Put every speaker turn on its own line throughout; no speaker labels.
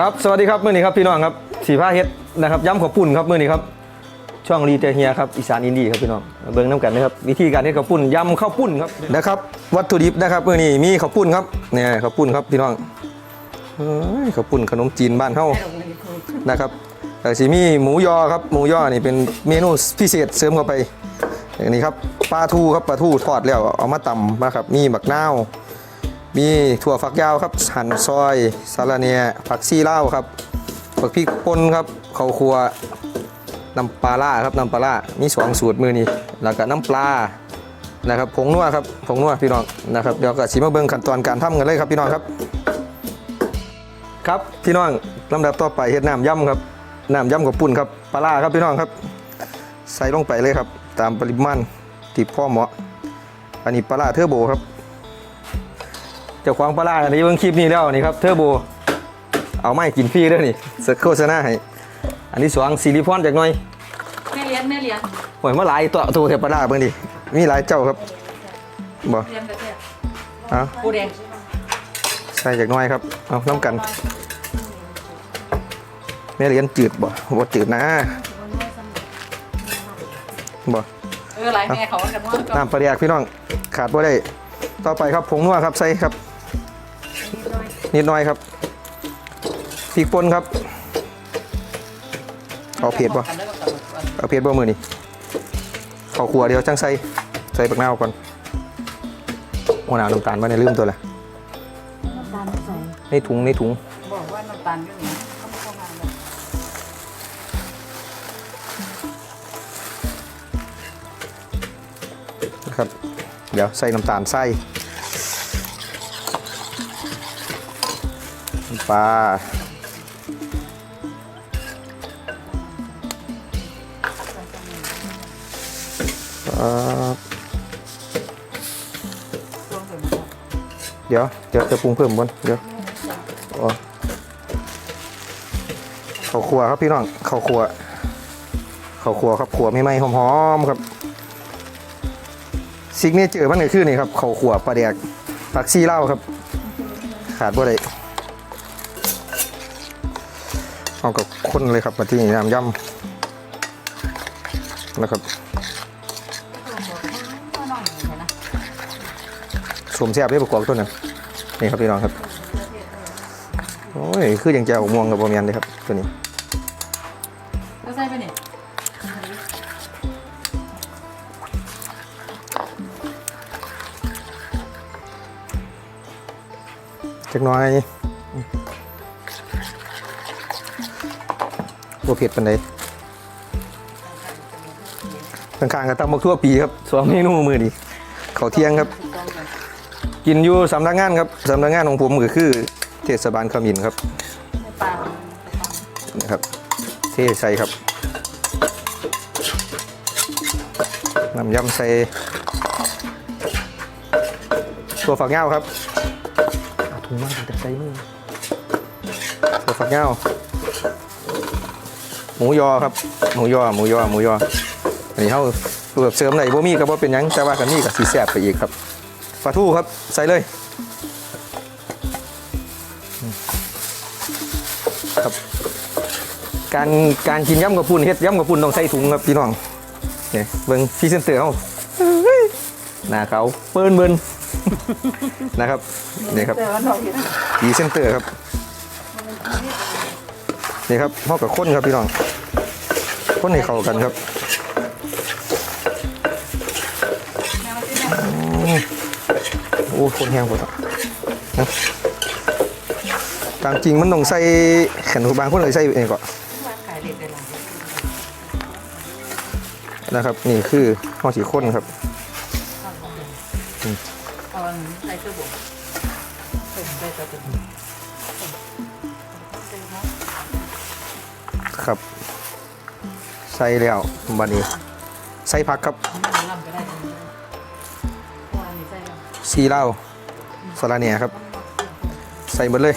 ครับสวัสดีครับมื่อนี้ครับพี่น้องครับสีผ้าเฮ็ดนะครับย้ำขอบปุ่นครับมื่อนี้ครับช่องรีเทเฮียครับอีสานอินดี้ครับพี่น้องเบิ่งน้ำกันนะครับวิธีการเฮ็ดข้าวปุ้นยำข้าวปุ้นครับนะครับวัตถุดิบนะครับมื่อนี้มีข้าวปุ้นครับเนี่ยข้าวปุ้นครับพี่น้องเอ้ยข้าวปุ้นขนมจีนบ้านเฮานะครับแต่สิมีหมูยอครับหมูยอนี่เป็นเมนูพิเศษเสริมเข้าไปอย่างนี้ครับปลาทูครับปลาทูทอดแล้วเอามาตำนะครับมีบักนาว มีถั่วฝักยาวครับหั่นซอยสาระเนียผักซีเล่าครับผักพริกป่นครับข้าวคั่วน้ำปลาล่าครับน้ำปลาล่ามีสองสูตรมือนี้แล้วก็น้ำปลานะครับผงนัวครับผงนัวพี่น้องนะครับเดี๋ยวก็สิมมาเบิ่งขั้นตอนการทำกันเลยครับพี่น้องครับ ครับพี่น้องลำดับต่อไปเฮ็ดน้ำยำครับน้ำยำกับปุ่นครับปลาล่าครับพี่น้องครับ ใส่ลงไปเลยครับ ตามปริมาณที่พ่อเหมาะ อันนี้ปลาล่าเทอร์โบครับ จ้าของปลาร้าอันนี้เบิ่งคลิปนี้แล้วนี่ครับเทอร์โบเอาไม่กินฟรีเด้อนี่สโฆษณาให้อันที่สองซิลิพอนจากหน่อย
แม่เลี้ยงแม่เลี้ยง
หวยมาหลายตัวตัวเทปลาร้าเบิ่งดิมีหลายเจ้าครับบ่
เลี้ยงกระเทียม
เอา
ปูแดง
ใส่จากหน่อยครับเอาน้ำกัน แม่เลี้ยนจืดบ่บ่จืดนะบ่
เออหลายแม่เขาว่ากันว่าก็
น้ำปลาแดกพี่น้องขาดบ่ได้ต่อไปครับผงนัวครับใส่ครับ นิดหน่อยครับพริกป่นครับ เอาเผ็ดบ่
กันแล้วก็กลับมาก่อน
เอาเผ็ดบ่มือนี่ข้าวขัวเดียวจังใส่ใส่ปักนาวก่อนหัวหนาวน้ำตาลมาในลืมตัวละ
น้ำตาลใส่
ในถุงในถุง
บอกว่าน้ำตาลก็มีเขาไม่เข้ามาเลย
นะครับ เดี๋ยวใส่น้ำตาลใส่ ปลาครับ
ช่วงเดี๋
ยวเดี๋ยวจะปรุงเพิ่มบนเดี๋ยวอ๋อข้าวคั่วครับพี่น้องข้าวคั่วข้าวคั่วครับขัวไม่ไหม้หอมๆครับซิกเนเจอร์มันก็คือนี่ครับข้าวคั่วปลาแดกผักซีเหล้าครับ ขาดบ่ได้ เอากับคนเลยครับมาที่นี่น้ำยำนะครับ
ก็น้อยอยู่นะ
สวมแซ่บได้ประกอบตัวนั้นนี่ครับพี่น้องครับโอ้ยคืออย่างแจ่วม่วงกับบะเมียนเลยครับตัวนี้
ก็ใส่ไปนี่
จักหน้อย ตัวเผ็ดปันใดข้างๆกับตำบักทั่วปีครับสองเมนูมือดีเขาวเที่ยงครับ
ถูกต้องเลย
กินอยู่สำนักงานครับสำนักงานของผมก็คือ เทศบาลขมินครับ
ให้ปลา
นะครับเทใส่ครับน้ำยำใส่ตัวฝักเงาครับเอาถุงมาแต่ใส่มือตัวฝักเงา หมูยอครับ หมูยอ หมูยอ หมูยอ อันนี้เขาแบบเสริมไหนบ่มีก็บ่เป็นยังแต่ว่ากันนี่ก็สีแซ่บไปอีกครับปลาทูครับ ใส่เลย ครับ การการกินย่ำกระปุ่นเฮ็ดย่ำกระปุ่นต้องใส่ถุงครับพี่น้องเนี่ยเบิ่งพรีเซนเตอร์เขาหน้าเขาเปิ้นเบิ้นนะครับนี่ครับ
แต่ว่าดอกอยู่นะ
พรีเซนเตอร์ครับนี่ครับพ่อกับคนครับพี่น้อง คนให้เข้ากันครับ
แม่มาซื้อแม่
โอ้คนแห้งหมดอะนะตามจริงมันต้องใส่แขนบางคนเลยใส่เองก่อน
ว่าขายเด็กได้หลาย
นะครับ นี่คือห้องสีข้นครับ
เอาอันใส่เสื้อบวกใส่ใส่ตัวเป็น
ครับ ใส่แล้วบัดนี้ ใส่ผักครับซีเหล้าสาเนียครับ ใส่หมดเลย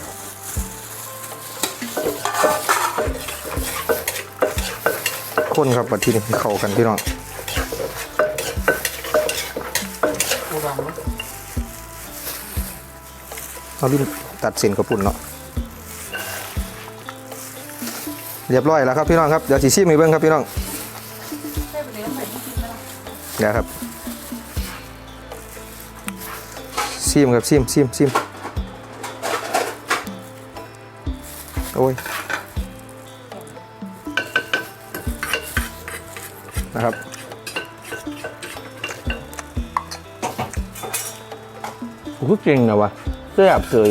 คนครับบัดทีนี้เข้ากันพี่น้อง
เนาะ
เอาลิ้นตัดเส้นกระปุ่นเนาะ เรียบร้อยแล้วครับพี่น้องครับเดี๋ยวสีซีมให้เบิ้งครับพี่น้อง
เลยต้องใส่ที่กินไหมล่ะ
เดี๋ยวครับซีมครับซีมซีมซีมโอ้ยนะครับกูก็เก่งนะวะแซ่บเฉย